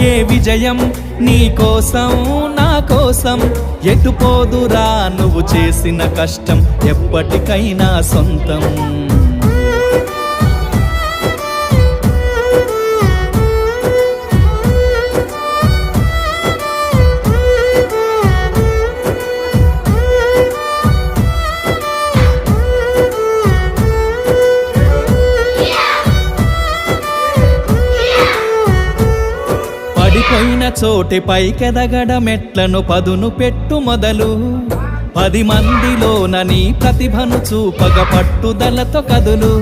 ఏ విజయం నీ కోసం నా కోసం? ఎటుపోదురా నువ్వు చేసిన కష్టం? ఎప్పటికైనా సొంతం. చోటి పైకెదగడమెట్లను పదును పెట్టు మొదలు. పది మందిలోన నీ ప్రతిభను చూపగ పట్టుదలతో కదులు.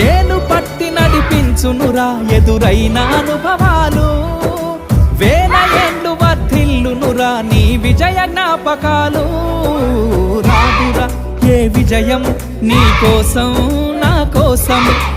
ఏను పట్టి నడిపించునురా ఎదురైన అనుభవాలు. వేల ఎండు వర్ధిల్లునురా నీ విజయ జ్ఞాపకాలు. రాదురా ఏ విజయం నీ కోసం నా కోసం.